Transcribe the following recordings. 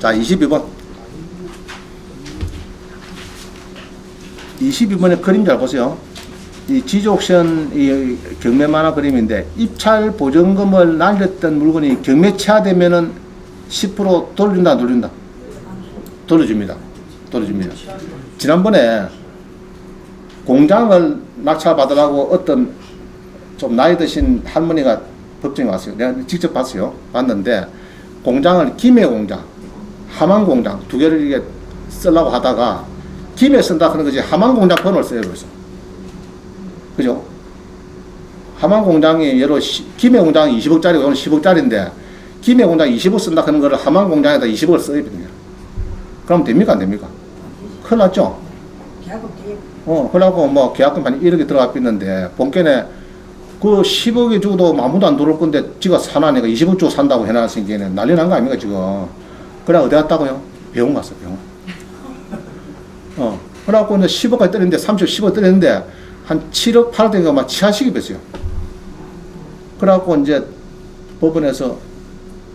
자, 22번. 22번의 그림 잘 보세요. 이 지족션 이 경매 만화 그림인데 입찰 보증금을 날렸던 물건이 경매 체하되면은 10% 돌린다 안 돌린다 돌려줍니다. 돌려줍니다. 지난번에 공장을 낙찰받으라고 어떤 좀 나이 드신 할머니가 법정에 왔어요. 내가 직접 봤어요. 봤는데 공장을 김해 공장, 함안 공장 두 개를 이게 쓰려고 하다가 김해 쓴다 하는 거지 함안 공장 번호를. 그래서. 그죠? 함안 공장이 예로 시- 김해 공장이 20억짜리고 오늘 10억짜리인데 김해 공장 20억 쓴다 하는 거를 함안 공장에다 20억을 써야 됩니다. 그럼 됩니까 안 됩니까? 큰일 났죠? 어, 그러고 뭐 계약금 한 1억이 들어가 있는데 본께는 그 10억에 주고도 아무도 안 들어올 건데 지가 사나니까 20억 주고 산다고 해놨으니까 난리 난 거 아닙니까 지금 그래 어디 갔다고요? 병원 갔어 병원 어 그래갖고 이제 10억까지 때렸는데 30억 10억 때렸는데 한 7억 8억 되니까 막 치아식이 뺐어요 그래갖고 이제 법원에서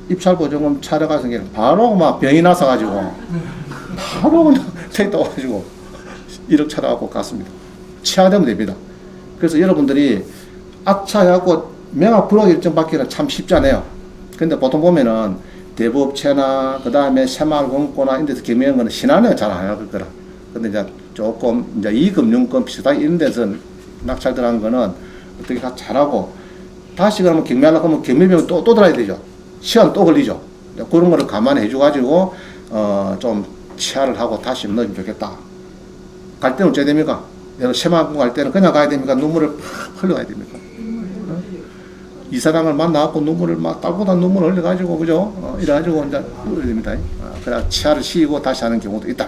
입찰보증금 차려가서 그냥 바로 막 병이 나서 가지고 바로 그냥 택도 와가지고 1억 차려갖고 갔습니다. 치하되면 됩니다. 그래서 여러분들이 악차하고 명확 불허 일정 받기는 참 쉽지 않아요. 근데 보통 보면은 대부업체나 그 다음에 새마을금고나 이런 데서 경매하는 거는 신한은 잘 안 할 거라. 근데 이제 조금 이제 이금융권 비슷하게 이런 데서 낙찰 들어간 거는 어떻게 다 잘하고 다시 그러면 경매하려고 하면 경매비용 또, 또 들어야 되죠. 시간 또 걸리죠. 그런 거를 감안해 줘가지고 어, 좀 치하를 하고 다시 넣으면 좋겠다. 갈 때는 어째야 됩니까? 여러 새마을금 갈 때는 그냥 가야 됩니까? 눈물을 팍 흘려가야 됩니까? 어? 이 사람을 만나갖고 눈물을 막 딸보다 눈물 흘려가지고 그죠? 어, 이래가지고 이제 됩니다. 어, 그래 치아를 씌고 다시 하는 경우도 있다.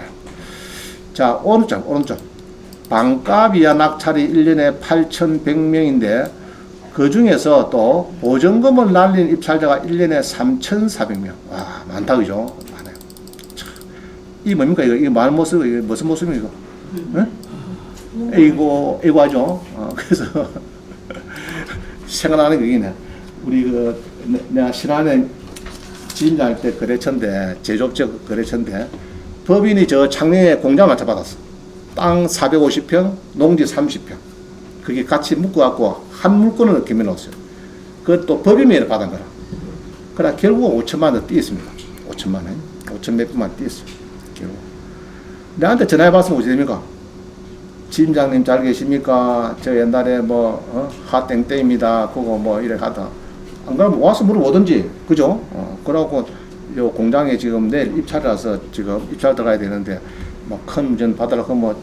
자 오른쪽 오른쪽 반값이야 낙찰이 1년에 8,100명인데 그 중에서 또 보증금을 날린 입찰자가 1년에 3,400명. 와 많다 그죠? 많아요. 참, 이 뭡니까 이거 이거 말 모습 이거 무슨 모습입니까? 응? 이거 이거 하죠. 어, 그래서 생각나는 게 있네. 우리 그 내- 내가 신안에 지임장 때 거래처인데 제조업체 거래처인데 법인이 저 창녕에 공장 맡아받았어. 땅 450평, 농지 30평. 그게 같이 묶어갖고 한 물건을 기면 넣었어요. 그것도 법인명의로 받은 거라. 그러나 결국 5천만 원 띄었습니다. 5천만 원. 5천 몇 분만 띄었어요. 결국. 내한테 전화해봤으면 어찌 됩니까? 지임장님 잘 계십니까? 저 옛날에 뭐, 어? 하땡땡입니다. 그거 뭐 이래 하다. 안 그러면 와서 물어보든지. 그죠? 어, 그러고 요 공장에 지금 내일 입찰이라서 지금 입찰 들어가야 되는데 뭐큰 문제는 받으라고 뭐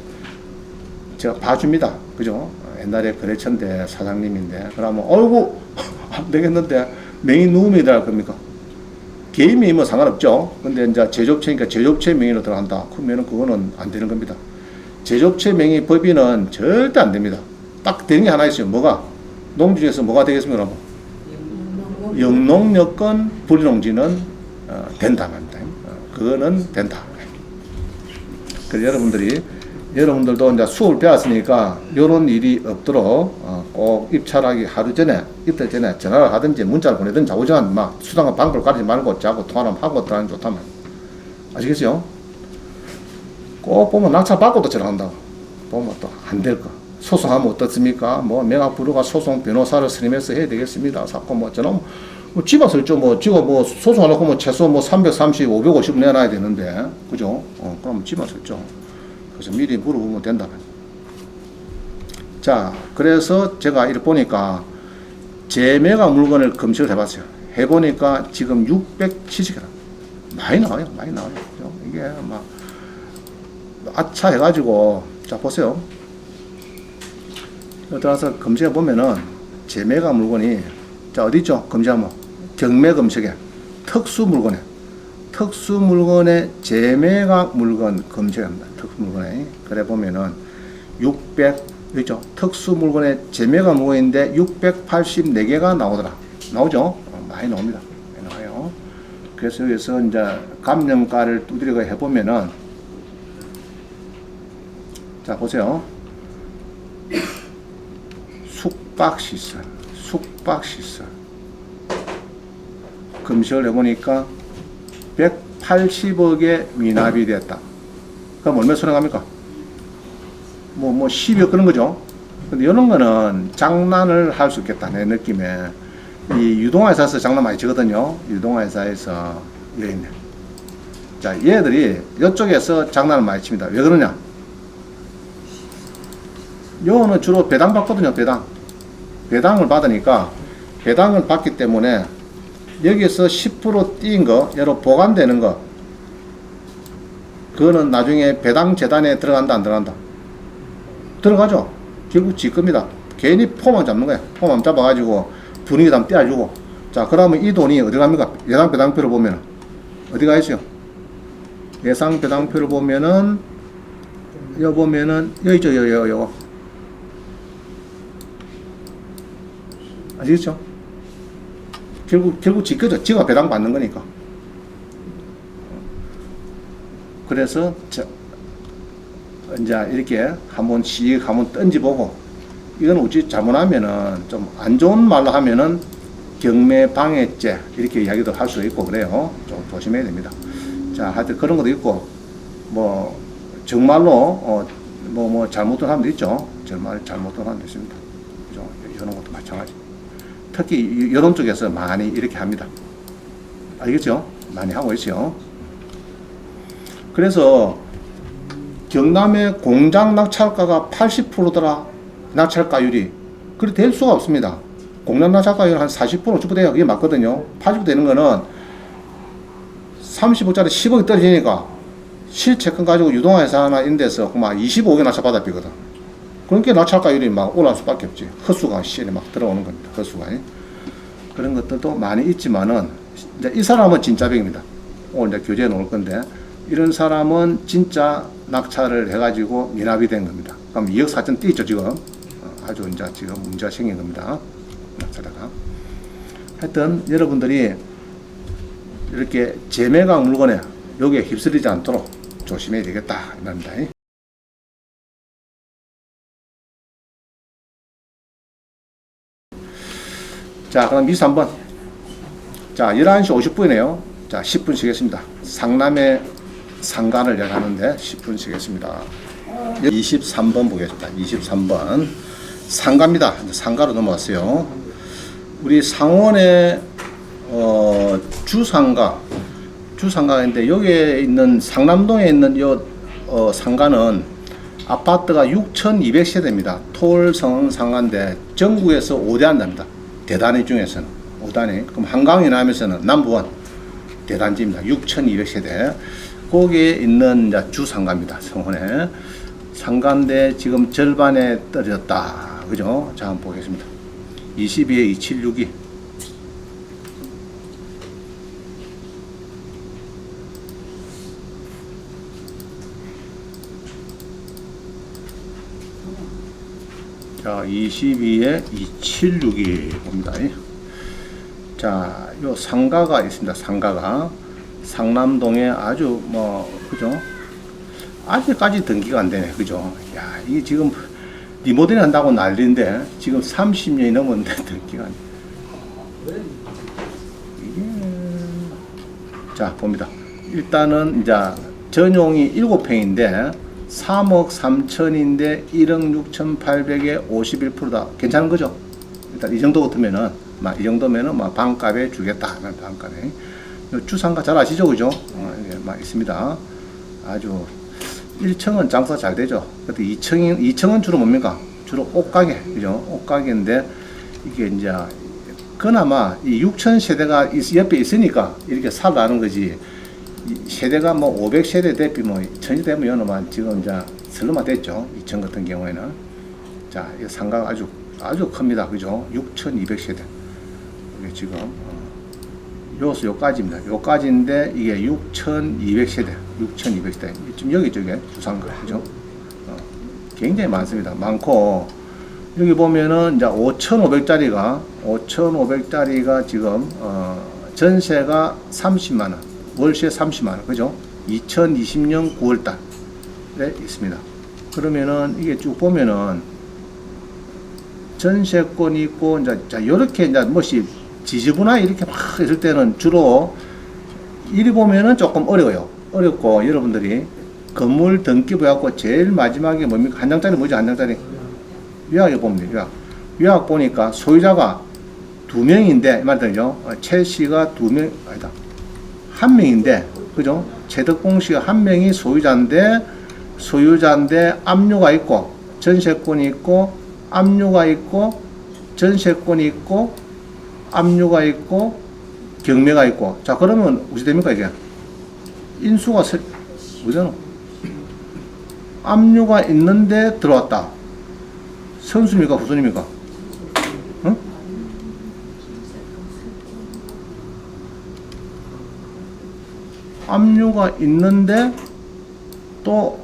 제가 봐줍니다. 그죠? 어, 옛날에 거래처인데 사장님인데 그러면 어이구 안 되겠는데 명의 누움이 들어갈 겁니까? 개인 명의면 상관없죠. 근데 이제 제조업체니까 제조업체 명의로 들어간다. 그러면은 그거는 안 되는 겁니다. 제조업체 명의 법인은 절대 안 됩니다. 딱 되는 게 하나 있어요. 뭐가? 농지 중에서 뭐가 되겠습니까? 그러면? 영농 여건 불농지는 어, 된다 말입니다. 어, 그거는 된다. 그래서 여러분들이 여러분들도 이제 수업을 배웠으니까 이런 일이 없도록 어, 꼭 입찰하기 하루 전에 이틀 전에 전화를 하든지 문자를 보내든지 오지만 막 수단과 방법을 가리지 말고 자고 통화를 하고 들어가는 게 좋다면 아시겠어요? 꼭 보면 낙찰 받고도 전화한다고 보면 또 안 될 거. 소송하면 어떻습니까? 뭐 명학 부류가 소송 변호사를 선임해서 해야 되겠습니다. 사건 뭐 저는 뭐 집어 설죠 뭐 지가 뭐 소송하려고 뭐 최소 뭐 330, 550 내놔야 되는데 그죠? 어 그럼 집어 설죠. 그래서 미리 물어보면 된다. 자, 그래서 제가 이렇게 보니까 재매가 물건을 검색을 해봤어요. 해보니까 지금 670개라. 많이 나와요. 많이 나와요. 그죠? 이게 막 아차 해가지고 자 보세요. 들어가서 검색해 보면은 재매가 물건이 자 어디 있죠? 검색하면 경매 검색에 특수 물건에 특수 물건의 재매가 물건 검색합니다. 특수 물건에 그래 보면은 600 있죠? 특수 물건의 재매가 물건인데 684개가 나오더라. 나오죠? 어, 많이 나옵니다. 많이 나와요. 그래서 여기서 이제 감정가를 두드리고 해보면은 자 보세요. 숙박시설, 숙박시설. 검색을 해보니까 80억에 미납이 됐다. 그럼 얼마 손해갑니까? 뭐, 뭐, 10억 그런 거죠. 근데 이런 거는 장난을 할 수 있겠다. 내 느낌에. 이 유동화회사에서 장난 많이 치거든요. 유동화회사에서 여기 있네. 자, 얘들이 이쪽에서 장난을 많이 칩니다. 왜 그러냐? 요거는 주로 배당 받거든요, 배당. 배당을 받으니까 배당을 받기 때문에 여기서 10%뛴 거, 여러 보관되는 거, 그거는 나중에 배당 재단에 들어간다, 안 들어간다? 들어가죠. 결국 지 겁니다. 괜히 폼만 잡는 거야. 폼만 잡아가지고 분위기 담 떼어주고. 자, 그러면 이 돈이 어디 갑니까? 예상 배당표를 보면 어디 가 있어요? 예상 배당표를 보면은 여기 보면은 여기 있죠, 여기, 여기. 아시겠죠? 결국 결국 지 거죠. 지가 배당 받는 거니까. 그래서 자, 이제 이렇게 한번 씩 한번 던지보고 이건 우지 잘못하면은 좀 안 좋은 말로 하면은 경매 방해죄 이렇게 이야기도 할 수 있고 그래요. 좀 조심해야 됩니다. 자, 하여튼 그런 것도 있고 뭐 정말로 어 뭐 뭐 잘못된 사람도 있죠. 정말 잘못된 사람도 있습니다. 그죠? 이런 것도 마찬가지. 특히 이- 여론 쪽에서 많이 이렇게 합니다. 알겠죠? 많이 하고 있어요. 그래서 경남의 공장 낙찰가가 80%더라 낙찰가율이 그리 될 수가 없습니다. 공장 낙찰가율 한 40% 주부돼요. 그게 맞거든요. 80% 되는 거는 30억짜리 10억이 떨어지니까 실채권 가지고 유동화회사 하나 있는 데서 막 25억에 낙찰 받아 비거든. 그러니까 낙찰가율이 막 올라갈 수밖에 없지. 헛수가 시에 막 들어오는 겁니다. 헛수가. 그런 것들도 많이 있지만은 이제 이 사람은 진짜 병입니다. 오늘 이제 교재에 놓을 건데 이런 사람은 진짜 낙찰을 해가지고 미납이 된 겁니다. 그럼 2억 4천 뛰죠 지금 어, 아주 이제 지금 문제가 생긴 겁니다. 낙찰자가. 하여튼 여러분들이 이렇게 재매각 물건에 여기에 휩쓸리지 않도록 조심해야 되겠다 이 말입니다. 자, 그럼 23번. 자, 11시 50분이네요. 자, 10분 쉬겠습니다. 상남의 상가를 열하는데 10분 쉬겠습니다. 23번 보겠습니다. 23번. 상가입니다. 상가로 넘어왔어요. 우리 상원의 어, 주상가, 주상가인데 여기에 있는 상남동에 있는 요 어, 상가는 아파트가 6,200세대입니다. 토울성 상가인데 전국에서 5대 한답니다. 대단위 중에서는 5단위. 그럼 한강이나 하면서는 남부원 대단지입니다. 6,200세대. 거기에 있는 주상가입니다. 성원에. 상가인데 지금 절반에 떨어졌다. 그죠? 자, 한번 보겠습니다. 22에 2762. 자, 22에 2762 봅니다. 자, 요 상가가 있습니다. 상가가 상남동에 아주 뭐 그죠? 아직까지 등기가 안 되네. 그죠? 야, 이게 지금 리모델링 한다고 난리인데 지금 30년이 넘었는데 등기가 안 돼. 자, 봅니다. 일단은 이제 전용이 7평인데 3억 3천인데 1억 6천 8백에 51%다. 괜찮은 거죠? 일단 이 정도 같으면은 막 이 정도면은 막 반값에 주겠다. 반값에. 요 주상가 잘 아시죠? 그죠? 어, 막 있습니다. 아주 1층은 장사 잘 되죠. 근데 2층이 2층은 주로 뭡니까? 주로 옷가게. 그죠? 옷가게인데 이게 이제 그나마 이 6천 세대가 있- 옆에 있으니까 이렇게 살라는 거지. 이 세대가 뭐 500세대 대비 뭐 천이 되면 연어만 지금 이제 설마 됐죠. 2천 같은 경우에는 자, 이 상가가 아주 아주 큽니다. 그죠? 6,200세대. 이게 지금 어, 요수 요까지입니다. 요까지인데 이게 6,200세대, 6,200세대. 지금 여기 저게 주상가 그죠? 어, 굉장히 많습니다. 많고 여기 보면은 이제 5,500짜리가 5,500짜리가 지금 어, 전세가 30만 원, 월세 30만 원, 그죠? 2020년 9월 달에 있습니다. 그러면은 이게 쭉 보면은 전세권이 있고 이제 자 이렇게 이제 뭐시 지지부나 이렇게 막 있을 때는 주로 이리 보면은 조금 어려워요. 어렵고 여러분들이 건물 등기부 해갖고 제일 마지막에 뭡니까? 한 장짜리 뭐지? 한 장짜리. 보면 돼요. 요약. 요약 보니까 소유자가 두 명인데, 말들죠. 최 씨가 두 명, 아니다. 한 명인데, 그죠? 최덕봉 씨가 한 명이 소유자인데, 소유자인데 압류가 있고, 전세권이 있고, 압류가 있고, 전세권이 있고, 압류가 있고, 경매가 있고. 자, 그러면 어떻게 됩니까, 이게? 인수가 설, 뭐잖아. 압류가 있는데 들어왔다. 선수입니까, 후순입니까? 압류가 있는데 또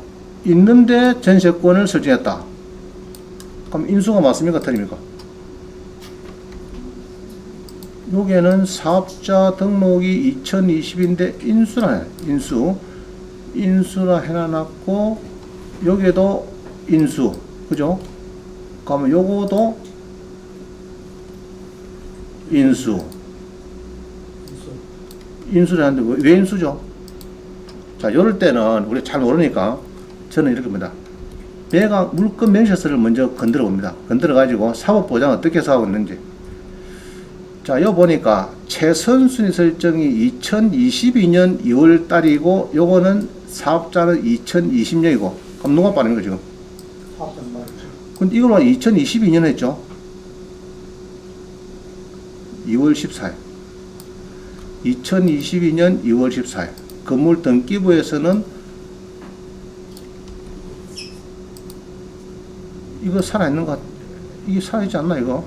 있는데 전세권을 설정했다. 그럼 인수가 맞습니까, 틀립니까? 여기에는 사업자 등록이 2020인데 인수라 해. 인수. 인수라 해놔놨고 여기에도 인수. 그죠? 그러면 요거도 인수. 인수를 하는데 왜- 왜 인수죠? 자, 요럴 때는 우리 잘 모르니까 저는 이렇게 봅니다. 내가 물건 명세서를 먼저 건드려 봅니다. 건드려 가지고 사법 보장 어떻게 하고 있는지. 자, 요 보니까 최선순위 설정이 2022년 2월 달이고 요거는 사업자는 2020년이고 그럼 누가 빠른 거 지금? 근데 이걸 왜 2022년 했죠? 2월 14일. 2022년 2월 14일. 건물 등기부에서는 이거 살아있는 것, 같- 이게 살아있지 않나, 이거?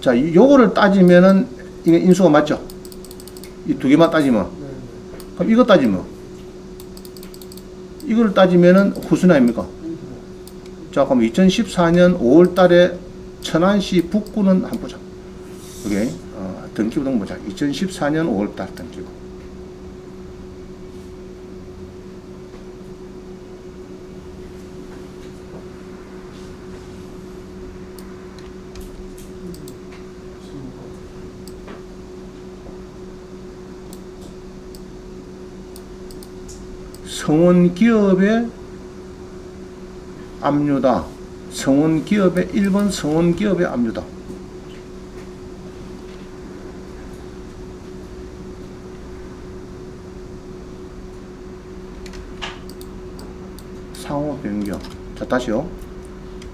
자, 이- 요거를 따지면은 이게 인수가 맞죠? 이 두 개만 따지면. 그럼 이거 따지면. 이걸 따지면은 후순 아닙니까? 자, 그럼 2014년 5월 달에 천안시 북구는 한번 보자. 여기, 어, 등기부 등 보자. 2014년 5월 달 등기부. 성원 기업의 압류다. 성원 기업의 1번 성원 기업의 압류다. 상호 변경. 자, 다시요.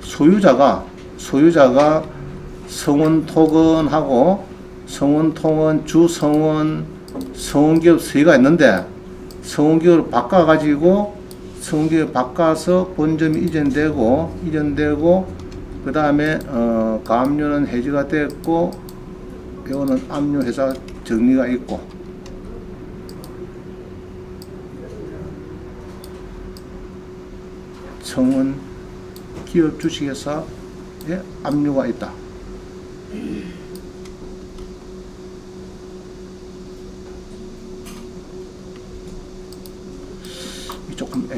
소유자가 소유자가 성원 토건하고 성원 통원 주 성원 성원기업 세 개가 있는데 성원기업을 바꿔가지고 성원기업 바꿔서 본점이 이전되고 이전되고 그 다음에 어, 가압류는 해지가 됐고 이거는 압류 회사 정리가 있고 성원 기업 주식회사에 압류가 있다.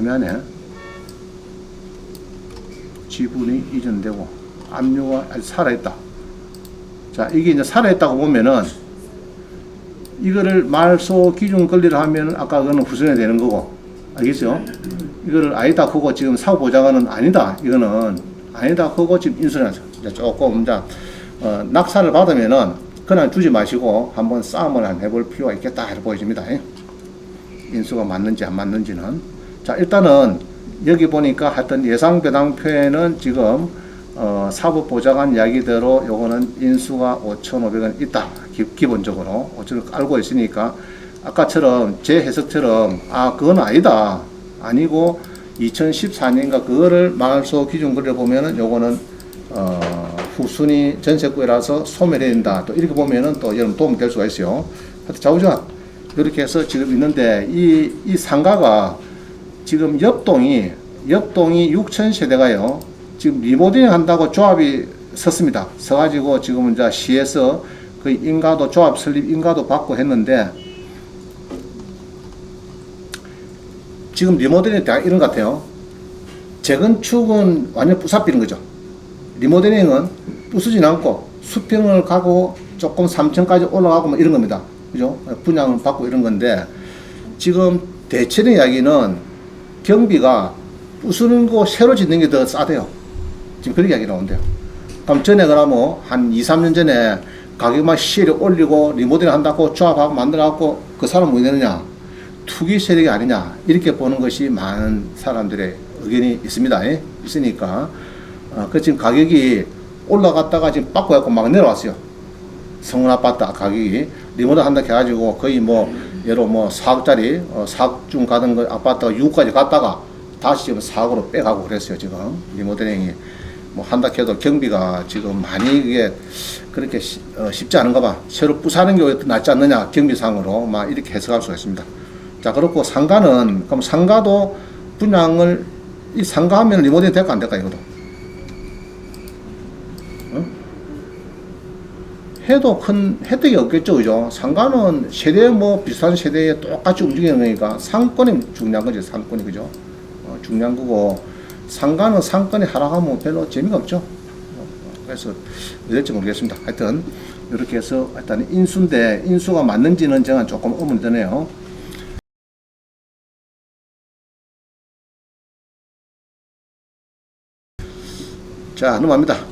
애매하네. 지분이 이전되고 압류가 살아있다. 자, 이게 이제 살아있다고 보면은 이거를 말소 기준 권리를 하면 아까 그거는 후순위 되는 거고 알겠죠? 이거를 아니다 그거 지금 사고 보장은 아니다 이거는 아니다 그거 지금 이제 조금 이제 어, 낙찰을 받으면은 그냥 주지 마시고 한번 싸움을 한 해볼 필요가 있겠다 이렇게 보여집니다. 예. 인수가 맞는지 안 맞는지는 자 일단은 여기 보니까 하여튼 예상 배당표에는 지금 어, 사법 보장한 이야기대로 요거는 인수가 5,500원 있다. 기, 본적으로 5천을 알고 있으니까 아까처럼 제 해석처럼 아 그건 아니다. 아니고 2014년인가 그거를 말소 기준 글을 보면은 요거는 어, 후순위 전세구이라서 소멸해야 된다. 또 이렇게 보면은 또 여러분 도움 될 수가 있어요. 하여튼 자우전 이렇게 해서 지금 있는데 이, 이 상가가 지금 옆동이 옆동이 6천 세대가요. 지금 리모델링 한다고 조합이 섰습니다. 서가지고 지금 이제 시에서 그 인가도 조합 설립 인가도 받고 했는데 지금 리모델링 다 이런 것 같아요. 재건축은 완전 부사비는 거죠. 리모델링은 부수진 않고 수평을 가고 조금 3층까지 올라가고 뭐 이런 겁니다. 그죠? 분양을 받고 이런 건데 지금 대체의 이야기는 경비가 부수는 거 새로 짓는 게 더 싸대요. 지금 그런 이야기 나온대요. 그럼 전에 그러면 한 2, 3년 전에 가격만 시를 올리고 리모델링 한다고 조합하고 만들어갖고 그 사람 뭐 되느냐? 투기 세력이 아니냐? 이렇게 보는 것이 많은 사람들의 의견이 있습니다. 예? 있으니까. 어, 그 지금 가격이 올라갔다가 지금 바꿔갖고 막 내려왔어요. 성원 아파트 가격이 리모델 한다 해가지고 거의 뭐 예로 뭐 4억짜리 어, 4억 중 가던 거 아파트가 6억까지 갔다가 다시 지금 4억으로 빼가고 그랬어요 지금. 리모델링이. 뭐 한다 해도 경비가 지금 많이 이게 그렇게 시- 어, 쉽지 않은가 봐. 새로 부사는 게 낫지 않느냐 경비상으로. 막 이렇게 해석할 수가 있습니다. 자 그렇고 상가는 그럼 상가도 분양을 이 상가하면 리모델링 될까 안 될까 이거도 해도 큰 혜택이 없겠죠, 그죠? 상가는 세대 뭐 비슷한 세대에 똑같이 움직이는 거니까 상권이 중요한 거죠, 상권이 그죠? 어, 중요한 거고 상가는 상권이 하락하면 별로 재미가 없죠. 어, 그래서 왜 될지 모르겠습니다. 하여튼 이렇게 해서 일단 인수인데 인수가 맞는지는 저는 조금 의문이 드네요. 자, 넘어갑니다.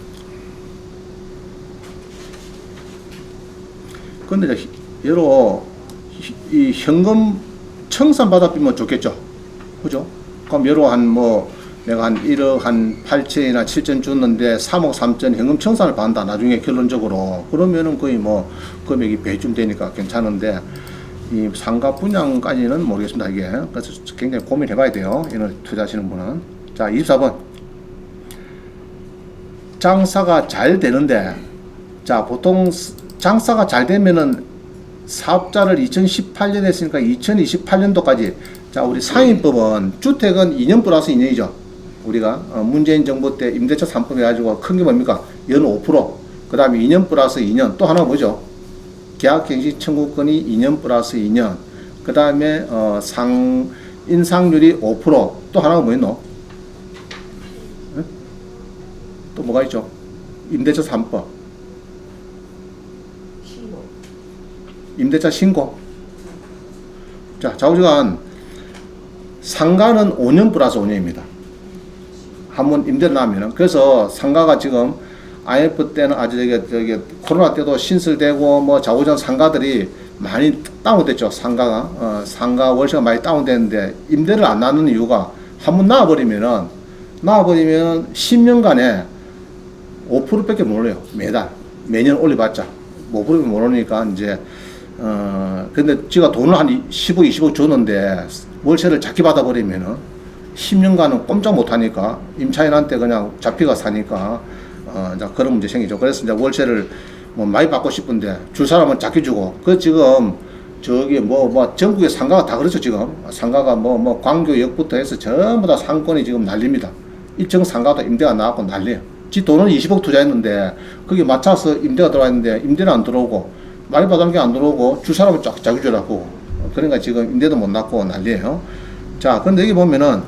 근데 이제 예로 이 현금 청산 받아비면 좋겠죠. 그죠? 그럼 예로 한 뭐 내가 한 1억 한 8천이나 7천 줬는데 3억 3천 현금 청산을 받는다. 나중에 결론적으로 그러면은 거의 뭐 금액이 배쯤 되니까 괜찮은데 이 상가 분양까지는 모르겠습니다. 이게 그래서 굉장히 고민해 봐야 돼요. 이런 투자하시는 분은 자 24번 장사가 잘 되는데 자 보통 스- 장사가 잘 되면은 사업자를 2018년에 했으니까 2028년도까지. 자 우리 상인법은 주택은 2년 플러스 2년이죠. 우리가 어, 문재인 정부 때 임대차 3법 해가지고 큰 게 뭡니까? 연 5%그 다음에 2년 플러스 2년. 또 하나 뭐죠? 계약갱신 청구권이 2년 플러스 2년. 그 다음에 어, 상 인상률이 5%또 하나가 뭐였노? 또 뭐가 있죠? 임대차 3법 신고. 임대차 신고. 자, 좌우지간 상가는 5년 플러스 5년입니다. 한번 임대를 나면은 그래서 상가가 지금 IMF 때는 아주 저기 저기 코로나 때도 신설되고 뭐 좌우전 상가들이 많이 다운됐죠. 상가가 어, 상가 월세가 많이 다운됐는데 임대를 안 나누는 이유가 한번 나와버리면은 나와버리면 10년간에 5%밖에 못 올려요. 매달 매년 올려봤자 5%면 못 오르니까 이제 어 근데 제가 돈을 한 10억 20억 줬는데 월세를 작게 받아버리면은 10년간은 꼼짝 못하니까 임차인한테 그냥 잡히가 사니까 어 이제 그런 문제 생기죠. 그래서 이제 월세를 뭐 많이 받고 싶은데 줄 사람은 작게 주고 그 지금 저기 뭐뭐 전국에 상가가 다 그렇죠 지금 상가가 뭐뭐 광교역부터 해서 전부 다 상권이 지금 난립니다. 일정 상가도 임대가 나왔고 난리예요. 지 돈을 20억 투자했는데 거기 맞춰서 임대가 들어왔는데 임대는 안 들어오고 많이 받은 게안 들어오고 줄 사람은 쫙 자기 주라고 그러니까 지금 임대도 못 났고 난리예요. 자, 근데 여기 보면은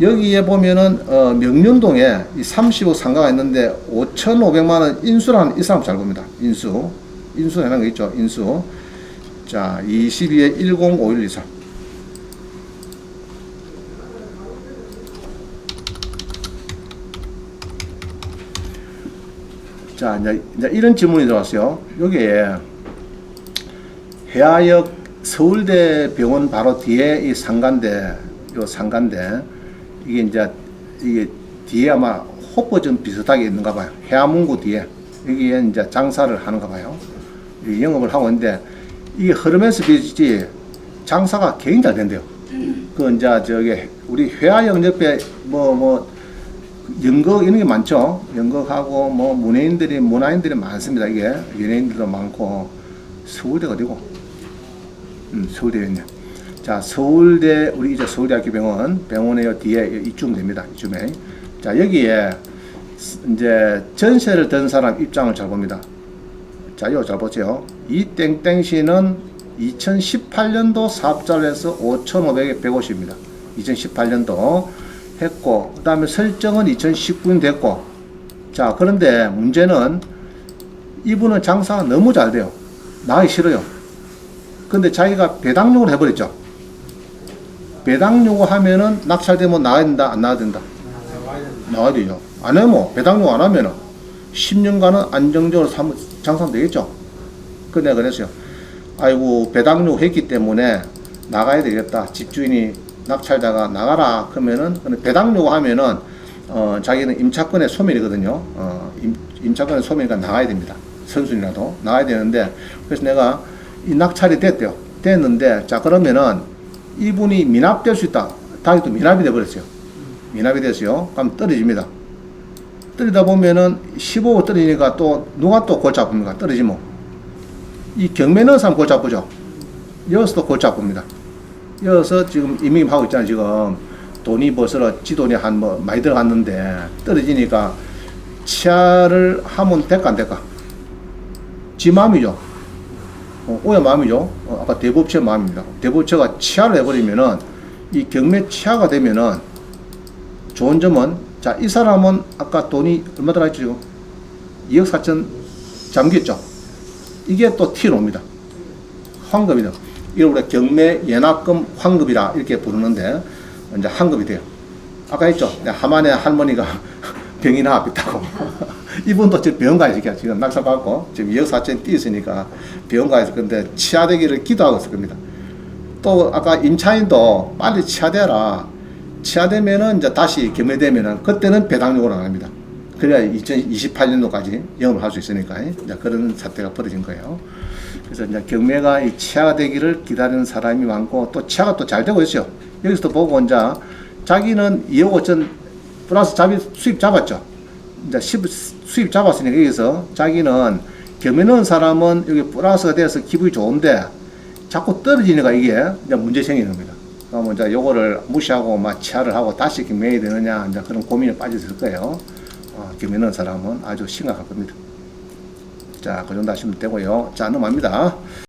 여기에 보면은 어, 명륜동에 이 30억 상가가 있는데 5,500만 원 인수라는 이 사람 잘 봅니다. 인수. 인수 해놓은 거 있죠. 인수. 자, 22에 105124. 자, 이제, 이제 이런 질문이 들어왔어요. 여기에 해화역 서울대 병원 바로 뒤에 이 상가인데, 요 상가인데, 이게 이제, 이게 뒤에 아마 좀 비슷하게 있는가 봐요. 해화문구 뒤에. 여기에 이제 장사를 하는가 봐요. 이 영업을 하고 있는데, 이게 흐르면서 비지 장사가 굉장히 잘 된대요. 그 이제 저기 우리 회화역 옆에 뭐뭐 연극 이런 게 많죠. 연극하고 뭐 문예인들이 문화인들이 많습니다. 이게 연예인들도 많고 서울대 어디고? 음, 서울대였네. 자, 서울대 우리 이제 서울대학교 병원 병원의 뒤에 이쯤 됩니다. 이쯤에. 자, 여기에 이제 전세를 든 사람 입장을 잘 봅니다. 자, 이거 잘 보세요. 이 땡땡 씨는 2018년도 사업자를 해서 5,500에 150입니다. 2018년도 했고, 그 다음에 설정은 2019년 됐고, 자, 그런데 문제는 이분은 장사가 너무 잘 돼요. 나기 싫어요. 근데 자기가 배당 요구를 해버렸죠. 배당 요구하면은 낙찰되면 나가야 된다, 안 나가야 된다? 나와야 되죠. 안 하면, 배당 요구 안 하면은 10년간은 안정적으로 장사하면 되겠죠. 그 내가 그랬어요. 아이고, 배당 요구 했기 때문에 나가야 되겠다. 집주인이 낙찰자가 나가라. 그러면은, 배당 요구 하면은, 어, 자기는 임차권의 소멸이거든요. 어, 임, 임차권의 소멸이니까 나가야 됩니다. 선순이라도 나가야 되는데, 그래서 내가 이 낙찰이 됐대요. 됐는데, 자, 그러면은 이분이 미납될 수 있다. 다시 또 미납이 돼 버렸어요. 미납이 됐어요. 그럼 떨어집니다. 떨어지다 보면은 15억 떨어지니까 또 누가 또 골치 아픕니까? 떨어지면. 이 경매 넣은 사람 골치 아프죠? 여기서도 골치 아픕니다. 여기서 지금 이민하고 있잖아요, 지금. 돈이 벌써 지돈이 한 뭐 많이 들어갔는데 떨어지니까 치아를 하면 될까 안 될까? 지 마음이죠. 어, 오야 마음이죠. 어, 아까 대법체 마음입니다. 대법체가 치아를 해버리면은 이 경매 치아가 되면은 좋은 점은 자 이 사람은 아까 돈이 얼마 들어갔죠 지금 2억 4천 잠겼죠. 이게 또 티로옵니다. 환급이다. 이걸 우리가 경매 연합금 환급이라 이렇게 부르는데 이제 환급이 돼요. 아까 했죠. 내 하만의 할머니가 병이 나왔다고. 이분도 지금 병원 가 있으니까 지금 낙사 받고 지금 2억 4천 뛰었으니까 병원 가 있을 건데 치아되기를 기도하고 있을 겁니다. 또 아까 임차인도 빨리 치아되라. 치아되면은 이제 다시 경매되면은 그때는 배당료가 나갑니다. 그래야 2028년도까지 영업을 할 수 있으니까 그런 사태가 벌어진 거예요. 그래서 이제 경매가 이 치아가 되기를 기다리는 사람이 많고 또 치아가 또 잘 되고 있어요. 여기서도 보고 이제 자기는 2억 5천 플러스 잡이 수입 잡았죠. 이제 시- 수입 잡았으니까 여기서 자기는 경매 넣은 사람은 여기 플러스가 돼서 기분이 좋은데 자꾸 떨어지니까 이게 이제 문제 생기는 겁니다. 그러면 이제 요거를 무시하고 막 치아를 하고 다시 경매해야 되느냐 이제 그런 고민에 빠졌을 거예요. 어, 경매 넣은 사람은 아주 심각할 겁니다. 자, 그 정도 하시면 되고요. 자, 넘어갑니다.